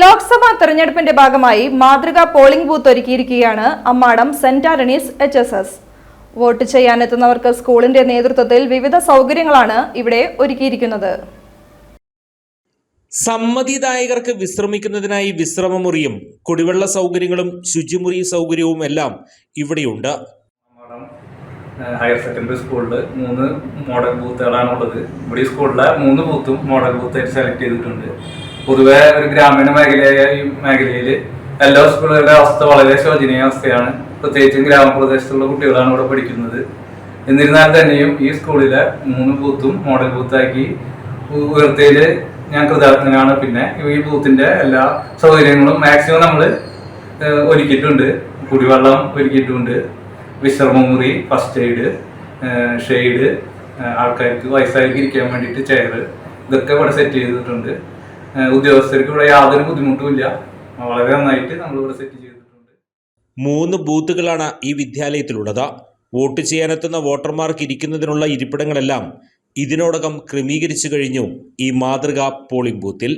ലോക്സഭാ തെരഞ്ഞെടുപ്പിന്റെ ഭാഗമായി മാതൃകാ polling booth ഒരുക്കിയിരിക്കുകയാണ് Ammadam saint Antony's H S S. Vote ചെയ്യാനെത്തുന്നവർക്ക് സ്കൂളിന്റെ നേതൃത്വത്തിൽ വിവിധ സൗകര്യങ്ങളാണ് ഇവിടെ ഒരുക്കിയിരിക്കുന്നത്. സമ്മതിദായകർക്ക് വിശ്രമിക്കുന്നതിനായി വിശ്രമമുറിയും കുടിവെള്ള സൗകര്യങ്ങളും ശുചിമുറി സൗകര്യവും എല്ലാം ഇവിടെയുണ്ട്. ഹയർ സെക്കൻഡറി സ്കൂളിൽ മൂന്ന് മോഡൽ ബൂത്തുകളാണുള്ളത്. ഇവിടെ സ്കൂളിലെ മൂന്ന് ബൂത്തും മോഡൽ ബൂത്തായിട്ട് സെലക്ട് ചെയ്തിട്ടുണ്ട്. പൊതുവെ ഒരു ഗ്രാമീണ മേഖലയായ മേഖലയിൽ എല്ലാ സ്കൂളുകളുടെ അവസ്ഥ വളരെ ശോചനീയ അവസ്ഥയാണ്. പ്രത്യേകിച്ചും ഗ്രാമപ്രദേശത്തുള്ള കുട്ടികളാണ് ഇവിടെ പഠിക്കുന്നത്. എന്നിരുന്നാൽ തന്നെയും ഈ സ്കൂളിലെ മൂന്ന് ബൂത്തും മോഡൽ ബൂത്താക്കി ഉയർത്തിയിൽ ഞാൻ കൃതാർത്ഥനാണ്. പിന്നെ ഈ ബൂത്തിന്റെ എല്ലാ സൗകര്യങ്ങളും മാക്സിമം നമ്മൾ ഒരുക്കിയിട്ടുണ്ട്. കുടിവെള്ളം ഒരുക്കിയിട്ടുണ്ട്. വിശ്രമമുറി ഫസ്റ്റ് എയ്ഡ് ഷെയ്ഡ് ആൾക്കാർക്ക് വയസ്സായിരിക്കും ഇരിക്കാൻ വേണ്ടിയിട്ട് ചെയർ ഇതൊക്കെ ഇവിടെ സെറ്റ് ചെയ്തിട്ടുണ്ട്. ഉദ്യോഗസ്ഥർക്ക് ഇവിടെ യാതൊരു ബുദ്ധിമുട്ടുമില്ല വളരെ നന്നായിട്ട് നമ്മൾ ഇവിടെ സെറ്റ് ചെയ്തിട്ടുണ്ട്. മൂന്ന് ബൂത്തുകളാണ് ഈ വിദ്യാലയത്തിലുള്ളത്. വോട്ട് ചെയ്യാനെത്തുന്ന വോട്ടർമാർക്ക് ഇരിക്കുന്നതിനുള്ള ഇരിപ്പിടങ്ങളെല്ലാം ഇതിനോടകം ക്രമീകരിച്ചു കഴിഞ്ഞു ഈ മാതൃകാ പോളിംഗ് ബൂത്തിൽ.